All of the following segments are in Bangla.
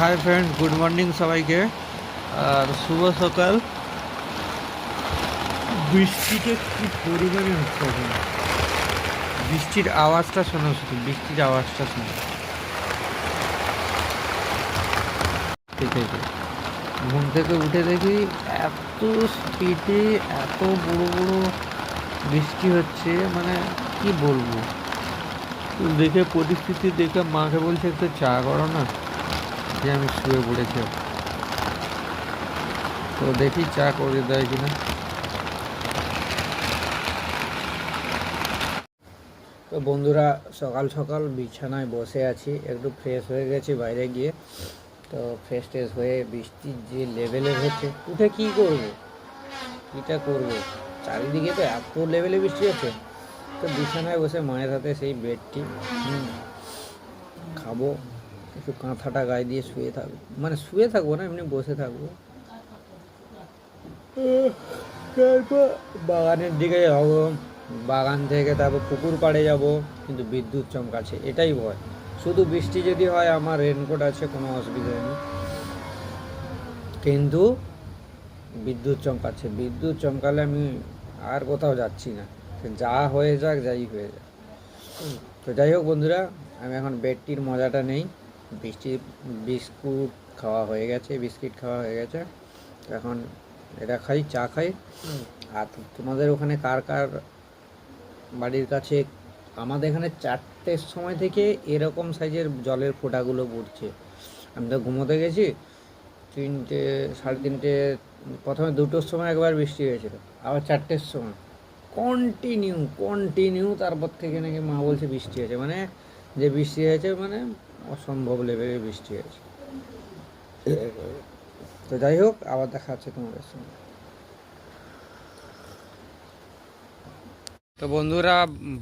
হাই ফ্রেন্ড গুড মর্নিং সবাইকে। আর শুভ সকাল। বৃষ্টিটা কি পরিমাণে হচ্ছে বৃষ্টির আওয়াজটা শোনো শুধু, বৃষ্টির আওয়াজটা শোনো। আছে ঘুম থেকে উঠে দেখি এত স্পিডে এত বড় বড় বৃষ্টি হচ্ছে মানে কি বলব? দেখে পরিস্থিতি দেখে মাকে বলছে, একটু চা করো না? যে আমি শুয়ে পড়েছি। তো দেখি চা করে দেয় কিনা। তো বন্ধুরা, সকাল সকাল বিছানায় বসে আছি, একটু ফ্রেশ হয়ে গেছি বাইরে গিয়ে। তো ফ্রেশ ট্রেশ হয়ে বৃষ্টির যে লেভেলের হচ্ছে, উঠে কি করব? কীটা করব? চারিদিকে তো এত লেভেলে বৃষ্টি হচ্ছে। তো বিছানায় বসে মায়ের হাতে সেই বেডটি খাব। একটু কাঁথাটা গায়ে দিয়ে শুয়ে থাকব। মানে শুয়ে থাকব না, এমনি বসে থাকব। তারপর বাগানের দিকে যাব, বাগান থেকে তারপর পুকুর পাড়ে যাব, কিন্তু বিদ্যুৎ চমকাচ্ছে, এটাই ভয়। শুধু বৃষ্টি যদি হয়, আমার রেনকোট আছে, কোনো অসুবিধা নেই। কিন্তু বিদ্যুৎ চমকাচ্ছে, বিদ্যুৎ চমকালে আমি আর কোথাও যাচ্ছি না। যা হয়ে যাক, যাই হয়ে যাক। তো যাই হোক বন্ধুরা, আমি এখন বেডটির মজাটা নেই। বৃষ্টি বিস্কুট খাওয়া হয়ে গেছে বিস্কিট খাওয়া হয়ে গেছে। এখন এটা খাই চা খাই। আর তোমাদের ওখানে কার কার বাড়ির কাছে? আমাদের এখানে চারটের সময় থেকে এরকম সাইজের জলের ফোঁটাগুলো পড়ছে। আমি তো ঘুমোতে গেছি তিনটে সাড়ে তিনটে প্রথমে দুটোর সময় একবার বৃষ্টি হয়েছিল আবার চারটের সময়। কন্টিনিউ কন্টিনিউ তারপর থেকে নাকি মা বলছে বৃষ্টি হয়েছে। মানে যে বৃষ্টি হয়েছে মানে অসম্ভব লেভেলের বৃষ্টি হয়েছে। তো যাই হোক, আবার দেখা হচ্ছে তোমাদের সঙ্গে। তো বন্ধুরা,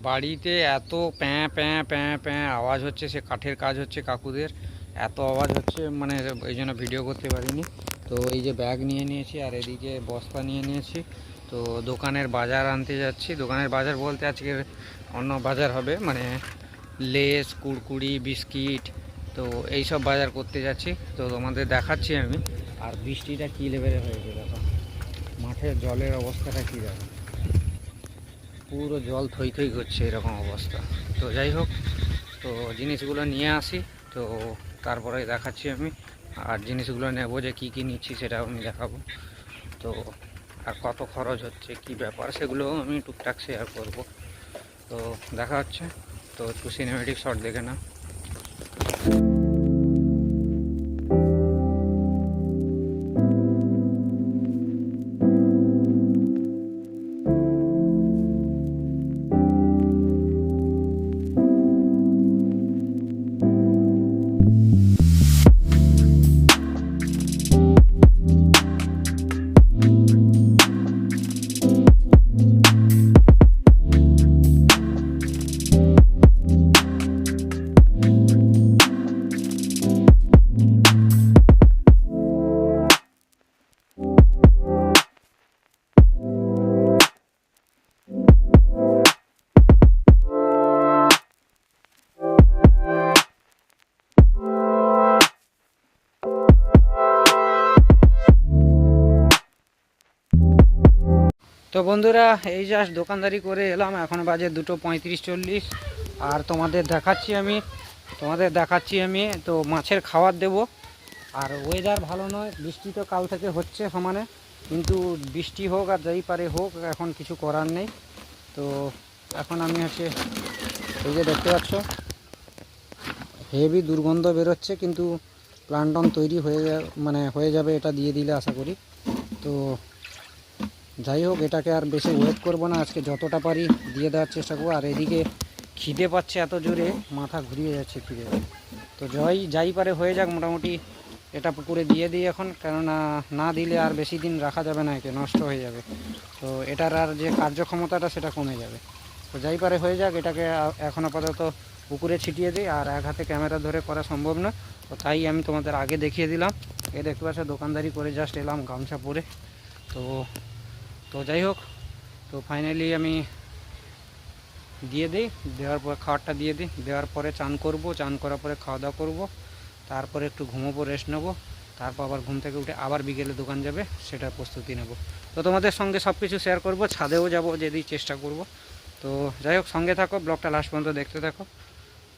বাড়িতে এত প্যাঁ প্যাঁ প্যাঁ প্যাঁ আওয়াজ হচ্ছে, সে কাঠের কাজ হচ্ছে কাকুদের। এত আওয়াজ হচ্ছে মানে এই জন্য ভিডিও করতে পারিনি। তো এই যে ব্যাগ নিয়ে নিয়েছি, আর এদিকে বস্তা নিয়ে নিয়েছি। তো দোকানের বাজার আনতে যাচ্ছি। দোকানের বাজার বলতে আজকে অন্য বাজার হবে মানে লেস, কুড়কুড়ি, বিস্কিট তো এই সব বাজার করতে যাচ্ছি। তো তোমাদের দেখাচ্ছি আমি। আর বৃষ্টিটা কী লেভেলে হয়েছে দেখো? মাঠের জলের অবস্থাটা কী দেখো? পুরো জল থই থই করছে এরকম অবস্থা। তো যাই হোক তো জিনিসগুলো নিয়ে আসি। তো তারপরে দেখাচ্ছি আমি। আর জিনিসগুলো নেব যে কি কি নিচ্ছি সেটাও আমি দেখাবো। তো আর কত খরচ হচ্ছে কি ব্যাপার সেগুলোও আমি টুকটাক শেয়ার করব। তো দেখা হচ্ছে। তো একটু সিনেমেটিক শট দেখে না thank you বন্ধুরা, এই জাস্ট দোকানদারি করে এলাম, এখন বাজে দুটো পঁয়ত্রিশ চল্লিশ। আর তোমাদের দেখাচ্ছি আমি, তোমাদের দেখাচ্ছি আমি, তো মাছের খাবার দেব। আর ওয়েদার ভালো নয়, বৃষ্টি তো কাল থেকে হচ্ছে সমানে, কিন্তু বৃষ্টি হোক আর যাই পারে হোক, এখন কিছু করার নেই। তো এখন আমি হচ্ছে, এই যে দেখতে পাচ্ছ হেভি দুর্গন্ধ বেরোচ্ছে, কিন্তু প্লান্টন তৈরি হয়ে মানে হয়ে যাবে এটা দিয়ে দিলে আশা করি। তো যাই হোক, এটাকে আর বেশি ওয়েট করব না। আজকে যতটা পারি দিয়ে দেওয়ার চেষ্টা করব। আর এদিকে খিদে পাচ্ছে এত জোরে, মাথা ঘুরিয়ে যাচ্ছে খিদে। তো যাই যাই পারে হয়ে যাক মোটামুটি। এটা পুকুরে দিয়ে দিই এখন, কেননা না দিলে আর বেশি দিন রাখা যাবে না একে, নষ্ট হয়ে যাবে। তো এটার আর যে কার্যক্ষমতাটা, সেটা কমে যাবে। তো যাই পারে হয়ে যাক, এটাকে এখন আপাতত পুকুরে ছিটিয়ে দিই। আর এক হাতে ক্যামেরা ধরে করা সম্ভব না। তো তাই আমি তোমাদের আগে দেখিয়ে দিলাম। এ দেখতে পাচ্ছ, দোকানদারি করে জাস্ট এলাম গামছা পরে। তো তো যাই হোক, তো ফাইনালি আমি দিয়ে দিই, দেওয়ার পর খাবারটা দিয়ে দিই, দেওয়ার পরে চান করব, চান করার পরে খাওয়া দাওয়া করব, তারপরে একটু ঘুমোবো রেস্ট নেব, তারপর আবার ঘুম থেকে উঠে আবার বিকেলে দোকান যাবে সেটার প্রস্তুতি নেব। তো তোমাদের সঙ্গে সব কিছু শেয়ার করব, ছাদেও যাব যদি চেষ্টা করব। তো যাই হোক, সঙ্গে থাকো ব্লগটা লাস্ট পর্যন্ত দেখতে থাকো।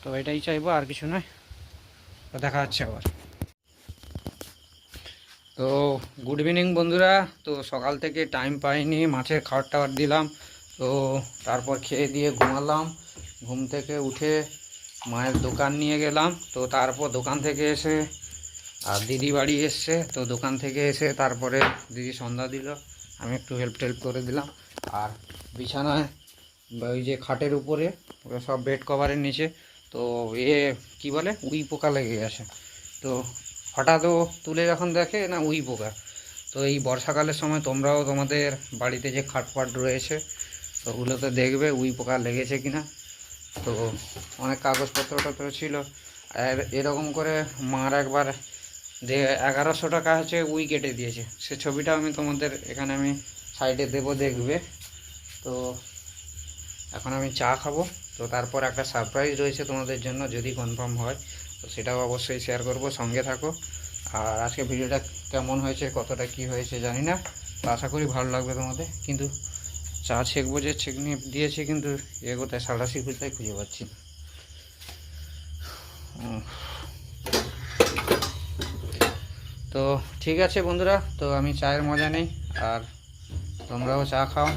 তো এটাই চাইব, আর কিছু নয়। দেখা হচ্ছে আবার। তো গুড ইভিনিং বন্ধুরা। তো সকাল থেকে টাইম পাইনি মাছের খাবার টাবার দিলাম। তো তারপর খেয়ে দিয়ে ঘুমালাম। ঘুম থেকে উঠে মায়ের দোকান নিয়ে গেলাম। তো তারপর দোকান থেকে এসে আর দিদি বাড়ি এসছে। তো দোকান থেকে এসে তারপরে দিদি সন্ধ্যা দিল। আমি একটু হেল্প টেল্প করে দিলাম। আর বিছানায় ওই যে খাটের উপরে সব বেড কভারের নিচে। তো এ কি বলে? উই পোকা লেগে গেছে। তো হঠাৎ ও তুলে যখন দেখে, না উই পোকা। তো এই বর্ষাকালের সময় তোমরাও তোমাদের বাড়িতে যে খাট ফাট রয়েছে, তো ওগুলোতে দেখবে উই পোকা লেগেছে কি না তো অনেক কাগজপত্র টত্র ছিল। আর এরকম করে মার একবার যে এগারোশো টাকা হচ্ছে উই কেটে দিয়েছে। সে ছবিটা আমি তোমাদের এখানে আমি সাইডে দেবো, দেখবে। তো এখন আমি চা খাব। তো তারপর একটা সারপ্রাইজ রয়েছে তোমাদের জন্য, যদি কনফার্ম হয়। তো সেটাও অবশ্যই শেয়ার করব, সঙ্গে থাকো। আর আজকে ভিডিওটা কেমন হয়েছে, কতটা কি হয়েছে জানি না, তো আশা করি ভালো লাগবে তোমাদের। কিন্তু চা ছেঁকবো যে ছেঁকনি দিয়েছে কিন্তু এগোতে সাড়াশি খুঁজতে খুঁজে পাচ্ছি না। তো ঠিক আছে বন্ধুরা, তো আমি চায়ের মজা নেই, আর তোমরাও চা খাও,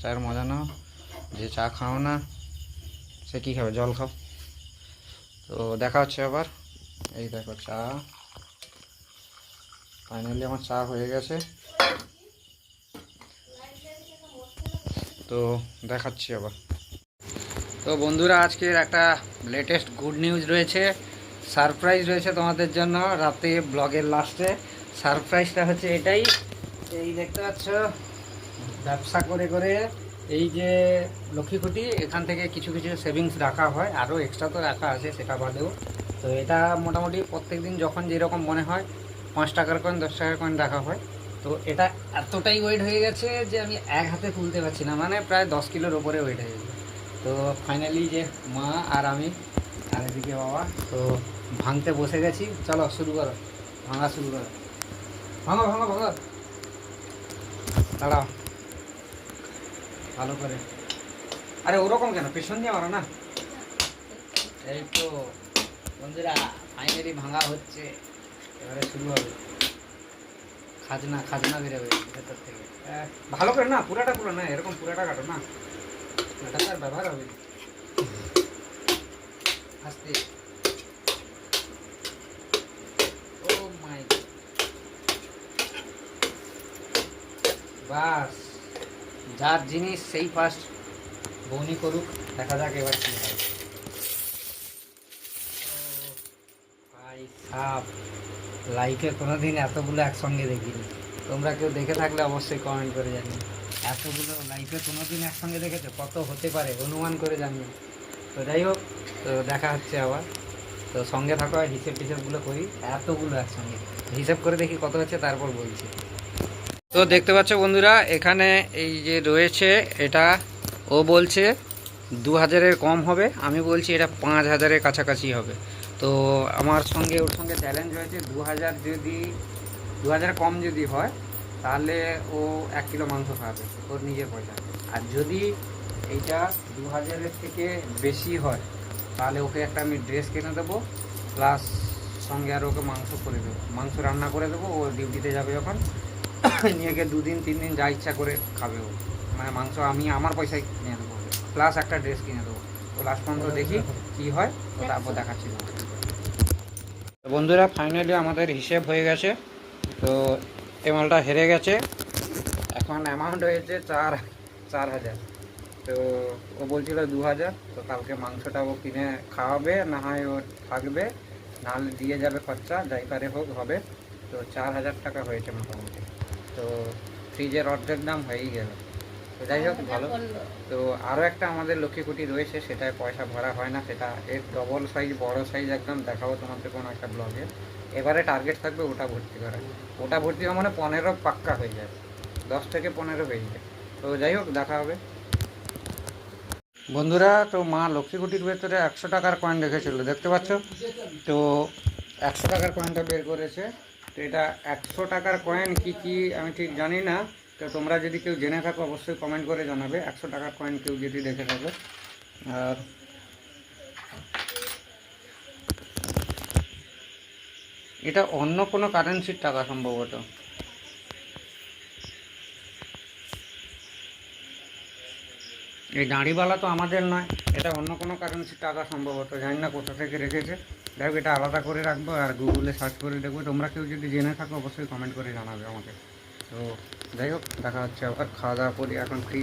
চায়ের মজা নাও। যে চা খাও না, সে কী খাবে? জল খাও। তো দেখা হচ্ছে আবার। এই দেখো চা। ফাইনালি আমার চা হয়ে গেছে। তো দেখাচ্ছি আবার। তো বন্ধুরা, আজকের একটা লেটেস্ট গুড নিউজ রয়েছে। সারপ্রাইজ রয়েছে তোমাদের জন্য রাতে ব্লগের লাস্টে সারপ্রাইজটা হচ্ছে এটাই। এই দেখতে পাচ্ছ? ব্যবসা করে করে এই যে লক্ষ্মীকুটি এখান থেকে কিছু কিছু সেভিংস রাখা হয় আরও এক্সট্রা তো রাখা আছে সেটা বাদেও। তো এটা মোটামুটি প্রত্যেক দিন যখন যেরকম মনে হয়, পাঁচ টাকার কয়েন দশ টাকার কয়েন রাখা হয়। তো এটা এতটাই ওয়েট হয়ে গেছে যে আমি এক হাতে তুলতে পারছি না মানে প্রায় দশ কিলোর ওপরে ওয়েট হয়ে গেছে। তো ফাইনালি যে মা আর আমি, আর এদিকে বাবা, তো ভাঙতে বসে গেছি। চলো শুরু করো, ভাঙা শুরু করো। ভাঙো ভাঙো ভাঙো। দাঁড়াও। ভালো করে। আরে ওরকম কেন? পেছন দিয়ে মারো না। এই তো বন্ধুরা ফাইনালি ভাঙা হচ্ছে। এবারে শুরু হবে। খাজনা খাজনা বেরোবে ভেতর থেকে। ভালো করে না পুরাটা পুরো না এরকম পুরাটা কাটো না। এটা তো আর ব্যবহার হবে। আস্তে। ও মাই বাস। যার জিনিস সেই ফার্স্ট বৌনি করুক, দেখা যাক এবার কি হয়। ভাই সাপ লাইফে কোনোদিন এতগুলো একসঙ্গে দেখিনি। তোমরা কেউ দেখে থাকলে অবশ্যই কমেন্ট করে জানি এতগুলো লাইফে কোনোদিন একসঙ্গে দেখেছ? কত হতে পারে? অনুমান করে জানিও। তো যাই হোক, তো দেখা হচ্ছে আবার। তো সঙ্গে থাকো হিসেব টিসেবগুলো করি। এতগুলো একসঙ্গে। হিসেব করে দেখি কত হচ্ছে, তারপর বলছি। তো দেখতে পাচ্ছ বন্ধুরা, এখানে এই যে রয়েছে, এটা ও বলছে দু হাজারের কম হবে, আমি বলছি এটা পাঁচ হাজারের কাছাকাছি হবে। তো আমার সঙ্গে, ওর সঙ্গে চ্যালেঞ্জ হয়েছে, দু হাজার যদি, দু হাজার কম যদি হয়, তাহলে ও এক কিলো মাংস খাবে, ওর নিজের পয়সা। আর যদি এইটা দু হাজারের থেকে বেশি হয়, তাহলে ওকে একটা আমি ড্রেস কিনে দেবো প্লাস সঙ্গে আর ওকে মাংস করে দেবো। মাংস রান্না করে দেবো, ও ডিউটিতে যাবে যখন নিয়ে গিয়ে দুদিন তিন দিন যা ইচ্ছা করে খাবে ও। মানে মাংস আমি আমার পয়সায় কিনে দেবো। প্লাস একটা ড্রেস কিনে দেবো। তো লাস্ট পর্যন্ত দেখি কি হয়, তো তারপর দেখাচ্ছি বন্ধুরা ফাইনালি আমাদের হিসেব হয়ে গেছে। তো এই মালটা হেরে গেছে। এখন অ্যামাউন্ট হয়েছে চার চার হাজার। তো ও বলছিল দু হাজার, তো কালকে মাংসটা ও কিনে খাওয়াবে, না হয় ও থাকবে। নাহলে দিয়ে যাবে খরচা, যাই পারে হোক, হবে। তো চার হাজার টাকা হয়েছে মোটামুটি। তো ফ্রিজের অর্ধেক দাম হয়েই গেল। তো যাই হোক, ভালো। তো আরও একটা আমাদের লক্ষ্মীকুটি রয়েছে, সেটায় পয়সা ভরা হয় না, সেটা এর ডবল সাইজ বড় সাইজ একদম দেখাবো তোমাদের কোনো একটা ব্লগে এবারে টার্গেট থাকবে ওটা ভর্তি করা। ওটা ভর্তি হওয়া মানে পনেরো পাক্কা হয়ে যায় দশ থেকে পনেরো হয়ে যায় তো যাই হোক, দেখা হবে। বন্ধুরা, তো মা লক্ষ্মীকুটির ভেতরে একশো টাকার কয়েন রেখেছিল, দেখতে পাচ্ছ? তো একশো টাকার কয়েনটা বের করেছে। তো এটা একশো টাকার কয়েন কি কি আমি ঠিক জানি না। তো তোমরা যদি কেউ জেনে থাকো, অবশ্যই কমেন্ট করে জানাবে। একশো টাকার কয়েন কেউ যদি দেখে থাকো। আর এটা অন্য কোনো কারেন্সির টাকা সম্ভবত? এই দাঁড়িওয়ালা তো আমাদের নয়, এটা অন্য কোনো কারেন্সির টাকা সম্ভবত? জানি না কোথা থেকে রেখেছে। যাই হোক এটা আলাদা করে রাখব আর গুগলে সার্চ করে দেখব। তোমরা কেউ যদি জেনে থাকো, অবশ্যই কমেন্ট করে জানাবে আমাকে। তো যাই হোক দেখা হচ্ছে আবার। খাওয়া দাওয়া করি, এখন ফ্রি